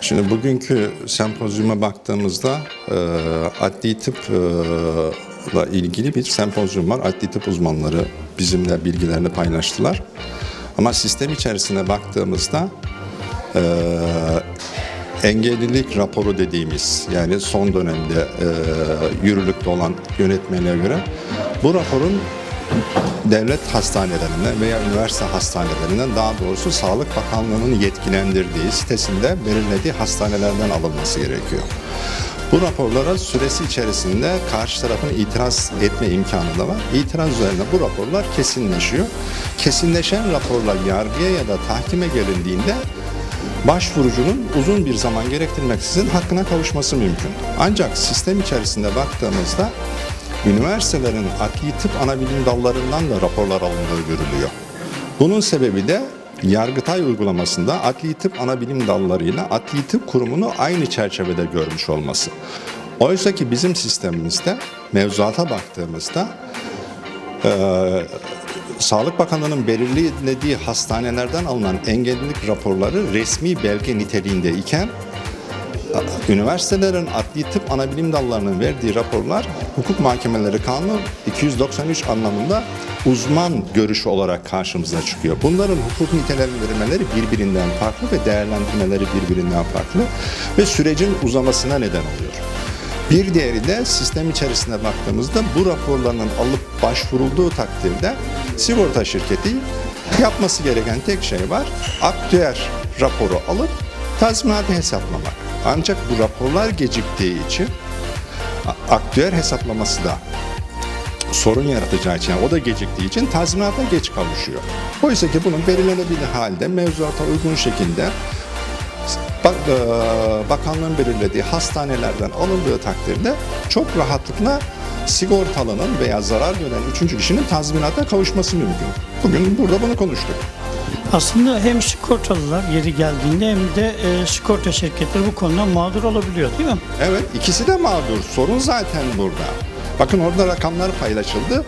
Şimdi bugünkü sempozyuma baktığımızda e, adli tıp e, ile ilgili bir sempozyum var. Adli tıp uzmanları bizimle bilgilerini paylaştılar. Ama sistem içerisine baktığımızda e, engellilik raporu dediğimiz yani son dönemde e, yürürlükte olan yönetmeliğe göre bu raporun devlet hastanelerine veya üniversite hastanelerinden daha doğrusu Sağlık Bakanlığı'nın yetkilendirdiği sitesinde belirlediği hastanelerden alınması gerekiyor. Bu raporlara süresi içerisinde karşı tarafın itiraz etme imkanı da var. İtiraz üzerine bu raporlar kesinleşiyor. Kesinleşen raporlar yargıya ya da tahkime gelindiğinde başvurucunun uzun bir zaman gerektirmeksizin hakkına kavuşması mümkün. Ancak sistem içerisinde baktığımızda üniversitelerin adli tıp anabilim dallarından da raporlar alındığı görülüyor. Bunun sebebi de Yargıtay uygulamasında adli tıp anabilim dallarıyla adli tıp kurumunu aynı çerçevede görmüş olması. Oysa ki bizim sistemimizde mevzuata baktığımızda eee, Sağlık Bakanlığı'nın belirlediği hastanelerden alınan engellilik raporları resmi belge niteliğinde iken üniversitelerin adli tıp anabilim dallarının verdiği raporlar hukuk mahkemeleri kanunu 293 anlamında uzman görüşü olarak karşımıza çıkıyor. Bunların hukuk nitelendirmeleri birbirinden farklı ve değerlendirmeleri birbirinden farklı ve sürecin uzamasına neden oluyor. Bir diğeri de sistem içerisine baktığımızda bu raporların alıp başvurulduğu takdirde sigorta şirketi yapması gereken tek şey var. Aktüer raporu alıp tazminatı hesaplamak. Ancak bu raporlar geciktiği için aktüer hesaplaması da sorun yaratacağı için, o da geciktiği için tazminata geç kavuşuyor. Oysa ki bunun belirlenebilir halde mevzuata uygun şekilde e, bakanlığın belirlediği hastanelerden alındığı takdirde çok rahatlıkla sigortalının veya zarar gören üçüncü kişinin tazminata kavuşması mümkün. Bugün burada bunu konuştuk. Aslında hem sigortalılar yeri geldiğinde hem de e, sigorta şirketleri bu konuda mağdur olabiliyor değil mi? Evet ikisi de mağdur. Sorun zaten burada. Bakın orada rakamlar paylaşıldı.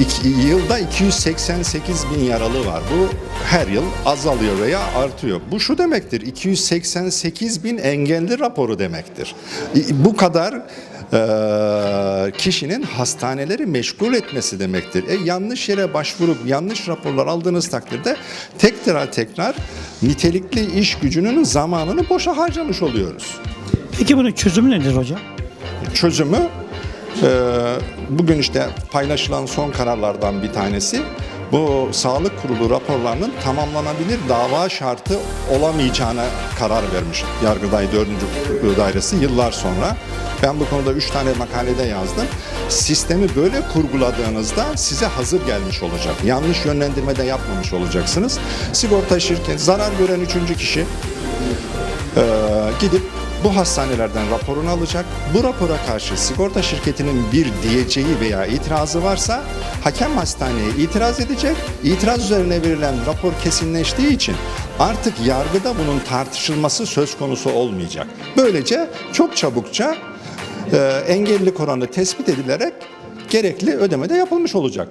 İki, yılda 288 bin yaralı var. Bu her yıl azalıyor veya artıyor. Bu şu demektir. 288 bin engelli raporu demektir. Bu kadar e, kişinin hastaneleri meşgul etmesi demektir. E, yanlış yere başvurup yanlış raporlar aldığınız takdirde tekrar tekrar nitelikli iş gücünün zamanını boşa harcamış oluyoruz Peki bunun çözümü nedir hocam? çözümü bugün işte paylaşılan son kararlardan bir tanesi bu sağlık kurulu raporlarının tamamlanabilir dava şartı olamayacağına karar vermiş Yargıday 4. Dairesi yıllar sonra. Ben bu konuda 3 tane makalede yazdım. Sistemi böyle kurguladığınızda size hazır gelmiş olacak. Yanlış yönlendirme de yapmamış olacaksınız. Sigorta şirketi zarar gören üçüncü kişi ee, gidip bu hastanelerden raporunu alacak. Bu rapora karşı sigorta şirketinin bir diyeceği veya itirazı varsa hakem hastaneye itiraz edecek. İtiraz üzerine verilen rapor kesinleştiği için artık yargıda bunun tartışılması söz konusu olmayacak. Böylece çok çabukça e, engellilik oranı tespit edilerek gerekli ödeme de yapılmış olacak.